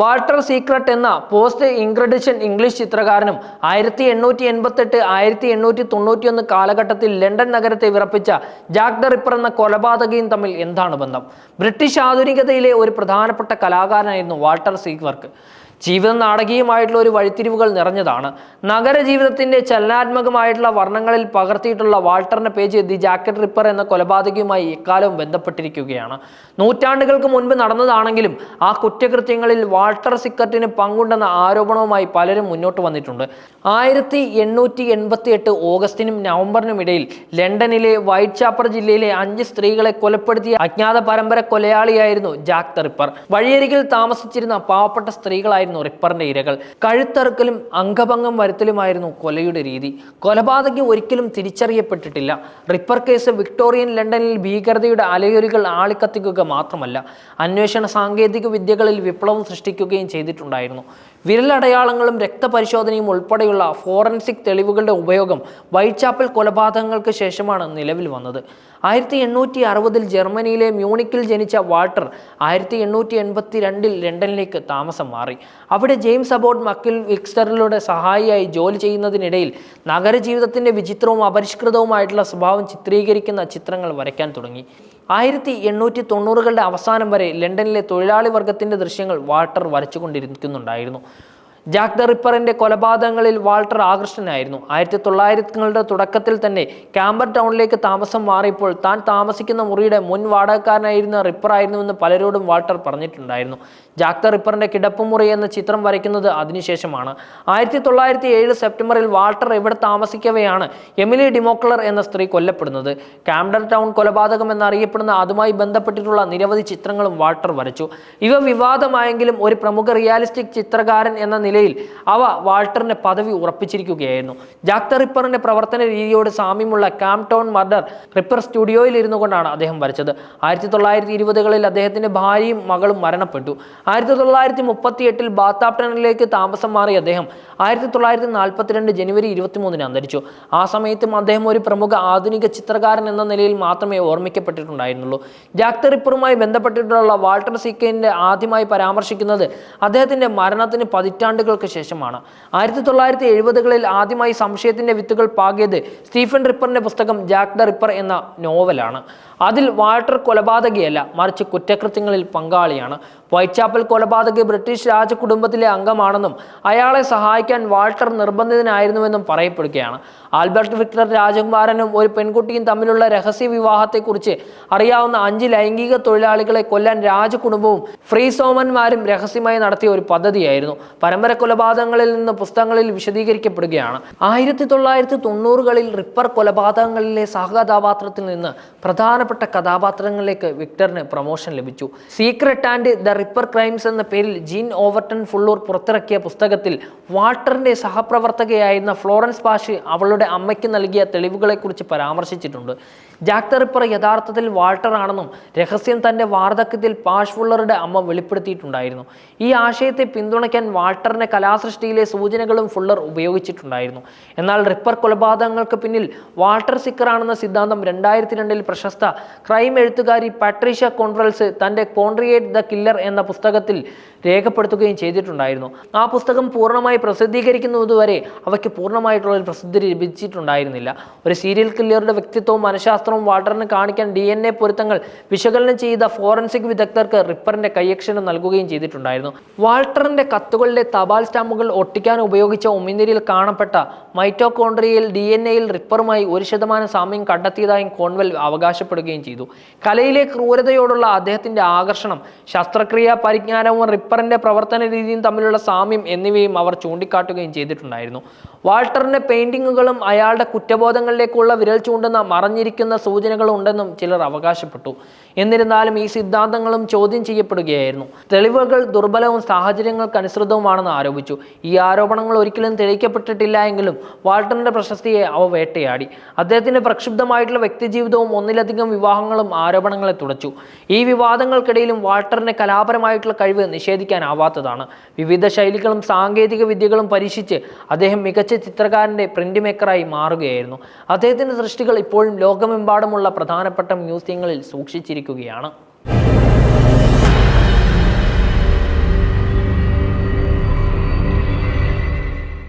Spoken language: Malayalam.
വാൾട്ടർ സീക്രട്ട് എന്ന പോസ്റ്റ് ഇൻഗ്രഡിഷൻ ഇംഗ്ലീഷ് ചിത്രകാരനും ആയിരത്തി എണ്ണൂറ്റി എൺപത്തെട്ട് ആയിരത്തി എണ്ണൂറ്റി തൊണ്ണൂറ്റിയൊന്ന് കാലഘട്ടത്തിൽ ലണ്ടൻ നഗരത്തെ വിറപ്പിച്ച ജാക്ക് റിപ്പർ എന്ന കൊലപാതകയും തമ്മിൽ എന്താണ് ബന്ധം? ബ്രിട്ടീഷ് ആധുനികതയിലെ ഒരു പ്രധാനപ്പെട്ട കലാകാരനായിരുന്നു വാൾട്ടർ സീക്വർക്ക്. ജീവിതം നാടകീയമായിട്ടുള്ള ഒരു വഴിത്തിരിവുകൾ നിറഞ്ഞതാണ്. നഗര ജീവിതത്തിന്റെ ചലനാത്മകമായിട്ടുള്ള വർണങ്ങളിൽ പകർത്തിയിട്ടുള്ള വാൾട്ടറിന്റെ പേജ് ദി ജാക്കറ്റ് റിപ്പർ എന്ന കൊലപാതകയുമായി ഇക്കാലവും ബന്ധപ്പെട്ടിരിക്കുകയാണ്. നൂറ്റാണ്ടുകൾക്ക് മുൻപ് നടന്നതാണെങ്കിലും ആ കുറ്റകൃത്യങ്ങളിൽ വാൾട്ടർ സിക്കറ്റിന് പങ്കുണ്ടെന്ന ആരോപണവുമായി പലരും മുന്നോട്ട് വന്നിട്ടുണ്ട്. ആയിരത്തി എണ്ണൂറ്റി എൺപത്തി എട്ട് ഓഗസ്റ്റിനും നവംബറിനും ഇടയിൽ ലണ്ടനിലെ വൈറ്റ് ചാപ്പർ ജില്ലയിലെ അഞ്ച് സ്ത്രീകളെ കൊലപ്പെടുത്തിയ അജ്ഞാത പരമ്പര കൊലയാളിയായിരുന്നു ജാക്ക് റിപ്പർ. വഴിയരികിൽ താമസിച്ചിരുന്ന പാവപ്പെട്ട സ്ത്രീകളായിരുന്നു റിപ്പറിന്റെ ഇരകൾ. കഴുത്തറുക്കലും അംഗഭംഗം വരുത്തലുമായിരുന്നു കൊലയുടെ രീതി. കൊലപാതകം ഒരിക്കലും തിരിച്ചറിയപ്പെട്ടിട്ടില്ല. റിപ്പർ കേസ് വിക്ടോറിയൻ ലണ്ടനിൽ ഭീകരതയുടെ അലയൊലികൾ ആളിക്കത്തിക്കുക മാത്രമല്ല അന്വേഷണ സാങ്കേതിക വിദ്യകളിൽ വിപ്ലവം സൃഷ്ടിക്കുകയും ചെയ്തിട്ടുണ്ടായിരുന്നു. വിരലടയാളങ്ങളും രക്തപരിശോധനയും ഉൾപ്പെടെയുള്ള ഫോറൻസിക് തെളിവുകളുടെ ഉപയോഗം വൈറ്റ്ചാപ്പൽ കൊലപാതകങ്ങൾക്ക് ശേഷമാണ് നിലവിൽ വന്നത്. ആയിരത്തി എണ്ണൂറ്റി അറുപതിൽ ജർമ്മനിയിലെ മ്യൂണിക്കിൽ ജനിച്ച വാൾട്ടർ ആയിരത്തി എണ്ണൂറ്റി എൺപത്തി രണ്ടിൽ ലണ്ടനിലേക്ക് താമസം മാറി. അവിടെ ജെയിംസ് അബോട്ട് മക്കിൽ വിക്സ്റ്ററിലൂടെ സഹായിയായി ജോലി ചെയ്യുന്നതിനിടയിൽ നഗരജീവിതത്തിന്റെ വിചിത്രവും അപരിഷ്കൃതവുമായിട്ടുള്ള സ്വഭാവം ചിത്രീകരിക്കുന്ന ചിത്രങ്ങൾ വരയ്ക്കാൻ തുടങ്ങി. ആയിരത്തി എണ്ണൂറ്റി തൊണ്ണൂറുകളുടെ അവസാനം വരെ ലണ്ടനിലെ തൊഴിലാളി വർഗത്തിന്റെ ദൃശ്യങ്ങൾ വാൾട്ടർ വരച്ചുകൊണ്ടിരിക്കുന്നുണ്ടായിരുന്നു. ജാക്ക് ദ റിപ്പറിന്റെ കൊലപാതകങ്ങളിൽ വാൾട്ടർ ആകൃഷ്ടനായിരുന്നു. ആയിരത്തി തൊള്ളായിരത്തികളുടെ തുടക്കത്തിൽ തന്നെ ക്യാമ്പർ ടൗണിലേക്ക് താമസം മാറിയപ്പോൾ താൻ താമസിക്കുന്ന മുറിയുടെ മുൻ വാടകക്കാരനായിരുന്ന റിപ്പർ ആയിരുന്നുവെന്ന് പലരോടും വാൾട്ടർ പറഞ്ഞിട്ടുണ്ടായിരുന്നു. ജാക്ക് ദ റിപ്പറിന്റെ കിടപ്പുമുറി എന്ന ചിത്രം വരയ്ക്കുന്നത് അതിനുശേഷമാണ്. ആയിരത്തി തൊള്ളായിരത്തി ഏഴ് സെപ്റ്റംബറിൽ വാൾട്ടർ ഇവിടെ താമസിക്കവെയാണ് എമിലി ഡിമോക്ലർ എന്ന സ്ത്രീ കൊല്ലപ്പെടുന്നത്. ക്യാംഡർ ടൗൺ കൊലപാതകം എന്നറിയപ്പെടുന്ന അതുമായി ബന്ധപ്പെട്ടിട്ടുള്ള നിരവധി ചിത്രങ്ങളും വാൾട്ടർ വരച്ചു. ഇവ വിവാദമായെങ്കിലും ഒരു പ്രമുഖ റിയാലിസ്റ്റിക് ചിത്രകാരൻ എന്ന നിലയിൽ അവ വാൾട്ടറിന്റെ പദവി ഉറപ്പിച്ചിരിക്കുകയായിരുന്നു. ജാക്ക് ദ റിപ്പറിന്റെ പ്രവർത്തന രീതിയോട് സാമ്യമുള്ള കാംടൗൺ മർഡർ റിപ്പർ സ്റ്റുഡിയോയിൽ ഇരുന്നു കൊണ്ടാണ് അദ്ദേഹം വരച്ചത്. ആയിരത്തി തൊള്ളായിരത്തി ഇരുപതുകളിൽ അദ്ദേഹത്തിന്റെ ഭാര്യയും മകളും മരണപ്പെട്ടു. ആയിരത്തി തൊള്ളായിരത്തി മുപ്പത്തി എട്ടിൽ ബാത്താപ്ടണിലേക്ക് താമസം മാറിയ അദ്ദേഹം ആയിരത്തി തൊള്ളായിരത്തി നാൽപ്പത്തിരണ്ട് ജനുവരി ഇരുപത്തിമൂന്നിന് അന്തരിച്ചു. ആ സമയത്തും അദ്ദേഹം ഒരു പ്രമുഖ ആധുനിക ചിത്രകാരൻ എന്ന നിലയിൽ മാത്രമേ ഓർമ്മിക്കപ്പെട്ടിട്ടുണ്ടായിരുന്നുള്ളൂ. ജാക്ക് ദ റിപ്പറുമായി ബന്ധപ്പെട്ടിട്ടുള്ള വാൾട്ടർ സീക്കൈന്റെ ആദ്യമായി പരാമർശിക്കുന്നത് അദ്ദേഹത്തിന്റെ മരണത്തിന് പതിറ്റാണ്ടുകൾക്ക് ശേഷമാണ്. ആയിരത്തി തൊള്ളായിരത്തി എഴുപതുകളിൽ ആദ്യമായി സംശയത്തിന്റെ വിത്തുകൾ പാകിയത് സ്റ്റീഫൻ റിപ്പറിന്റെ പുസ്തകം ജാക്ക് ദ റിപ്പർ എന്ന നോവലാണ്. അതിൽ വാൾട്ടർ കൊലപാതകയല്ല മറിച്ച് കുറ്റകൃത്യങ്ങളിൽ പങ്കാളിയാണ്. വൈറ്റ്ചാപ്പൽ കൊലപാതക ബ്രിട്ടീഷ് രാജകുടുംബത്തിലെ അംഗമാണെന്നും അയാളെ സഹായിക്കാൻ വാൾട്ടർ നിർബന്ധിതനായിരുന്നുവെന്നും പറയപ്പെടുകയാണ്. ആൽബർട്ട് വിക്ടർ രാജകുമാരനും ഒരു പെൺകുട്ടിയും തമ്മിലുള്ള രഹസ്യ വിവാഹത്തെക്കുറിച്ച് അറിയാവുന്ന അഞ്ച് ലൈംഗിക തൊഴിലാളികളെ കൊല്ലാൻ രാജകുടുംബവും ഫ്രീ സോമന്മാരും രഹസ്യമായി നടത്തിയ ഒരു പദ്ധതിയായിരുന്നു. പരമ്പര കൊലപാതകങ്ങളിൽ നിന്ന് പുസ്തകങ്ങളിൽ വിശദീകരിക്കപ്പെടുകയാണ്. ആയിരത്തി തൊള്ളായിരത്തി തൊണ്ണൂറുകളിൽ റിപ്പർ കൊലപാതകങ്ങളിലെ സഹകഥാപാത്രത്തിൽ നിന്ന് പ്രധാനപ്പെട്ട കഥാപാത്രങ്ങളിലേക്ക് വിക്ടറിന് പ്രമോഷൻ ലഭിച്ചു. Sickert and the Ripper crimes എന്ന പേരിൽ ജീൻ ഓവർട്ടൺ ഫുള്ളൂർ പുറത്തിറക്കിയ പുസ്തകത്തിൽ വാൾട്ടറിന്റെ സഹപ്രവർത്തകയായിരുന്ന ഫ്ലോറൻസ് പാഷ് അവളുടെ അമ്മയ്ക്ക് നൽകിയ തെളിവുകളെക്കുറിച്ച് പരാമർശിച്ചിട്ടുണ്ട്. ജാക്ക് ദ റിപ്പർ യഥാർത്ഥത്തിൽ വാൾട്ടറാണെന്നും രഹസ്യം തന്റെ വാർദ്ധക്യത്തിൽ പാഷ് ഫുള്ളറുടെ അമ്മ വെളിപ്പെടുത്തിയിട്ടുണ്ടായിരുന്നു. ഈ ആശയത്തെ പിന്തുണയ്ക്കാൻ വാൾട്ടറിന്റെ കലാസൃഷ്ടിയിലെ സൂചനകളും ഫുള്ളർ ഉപയോഗിച്ചിട്ടുണ്ടായിരുന്നു. എന്നാൽ റിപ്പർ കൊലപാതകങ്ങൾക്ക് പിന്നിൽ വാൾട്ടർ സിക്കറാണെന്ന സിദ്ധാന്തം രണ്ടായിരത്തി രണ്ടിൽ പ്രശസ്ത ക്രൈം എഴുത്തുകാരി പാട്രീഷ്യ കോൺട്രൽസ് തന്റെ കോൺട്രിയേറ്റ് ദ കില്ലർ എന്ന പുസ്തകത്തിൽ രേഖപ്പെടുത്തുകയും ചെയ്തിട്ടുണ്ടായിരുന്നു. ആ പുസ്തകം പൂർണമായി പ്രസിദ്ധീകരിക്കുന്നതുവരെ അവയ്ക്ക് പൂർണമായിട്ടുള്ള ഒരു പ്രസിദ്ധി ലഭിച്ചിട്ടുണ്ടായിരുന്നില്ല. ഒരു സീരിയൽ കില്ലറുടെ വ്യക്തിത്വവും മനഃശാസ്ത്രവും വാൾട്ടറിന് കാണിക്കാൻ ഡി എൻ എ പൊരുത്തങ്ങൾ വിശകലനം ചെയ്ത ഫോറൻസിക് വിദഗ്ധർക്ക് റിപ്പറിന്റെ കൈയക്ഷരം നൽകുകയും ചെയ്തിട്ടുണ്ടായിരുന്നു. വാൾട്ടറിന്റെ കത്തുകളിലെ തപാൽ സ്റ്റാമ്പുകൾ ഒട്ടിക്കാൻ ഉപയോഗിച്ച ഉമിനീരിൽ കാണപ്പെട്ട മൈറ്റോകോൺട്രിയയിൽ ഡി എൻ എയിൽ റിപ്പറുമായി ഒരു ശതമാനം സാമ്യം കണ്ടെത്തിയതായും കോൺവെൽ അവകാശപ്പെടുകയും ചെയ്തു. കലയിലെ ക്രൂരതയോടുള്ള അദ്ദേഹത്തിന്റെ ആകർഷണം ശസ്ത്രക്രിയാ പരിജ്ഞാനവും റിപ്പറിന്റെ പ്രവർത്തന രീതിയും തമ്മിലുള്ള സാമ്യം എന്നിവയും അവർ ചൂണ്ടിക്കാട്ടുകയും ചെയ്തിട്ടുണ്ടായിരുന്നു. വാൾട്ടറിന്റെ പെയിന്റിങ്ങുകളും അയാളുടെ കുറ്റബോധങ്ങളിലേക്കുള്ള വിരൽ ചൂണ്ടുന്ന മറഞ്ഞിരിക്കുന്ന സൂചനകളുണ്ടെന്നും ചിലർ അവകാശപ്പെട്ടു. എന്നിരുന്നാലും ഈ സിദ്ധാന്തങ്ങളും ചോദ്യം ചെയ്യപ്പെടുകയായിരുന്നു. തെളിവുകൾ ദുർബലവും സാഹചര്യങ്ങൾക്കനുസൃതവുമാണെന്ന് ആരോപിച്ചു. ഈ ആരോപണങ്ങൾ ഒരിക്കലും തെളിയിക്കപ്പെട്ടിട്ടില്ല എങ്കിലും വാൾട്ടറിന്റെ പ്രശസ്തിയെ അവ വേട്ടയാടി. അദ്ദേഹത്തിന്റെ പ്രക്ഷുബ്ധമായിട്ടുള്ള വ്യക്തിജീവിതവും ഒന്നിലധികം വിവാഹങ്ങളും ആരോപണങ്ങളെ തുടച്ചു. ഈ വിവാദങ്ങൾക്കിടയിലും വാൾട്ടറിന്റെ കലാപരമായിട്ടുള്ള കഴിവ് നിഷേധിക്കാനാവാത്തതാണ്. വിവിധ ശൈലികളും സാങ്കേതിക വിദ്യകളും പരീക്ഷിച്ച് അദ്ദേഹം മികച്ച ചിത്രകാരന്റെ പ്രിന്റ് മേക്കറായി മാറുകയായിരുന്നു. അദ്ദേഹത്തിന്റെ സൃഷ്ടികൾ ഇപ്പോഴും ലോകമെമ്പാടുമുള്ള പ്രധാനപ്പെട്ട മ്യൂസിയങ്ങളിൽ സൂക്ഷിച്ചിരിക്കുകയാണ്.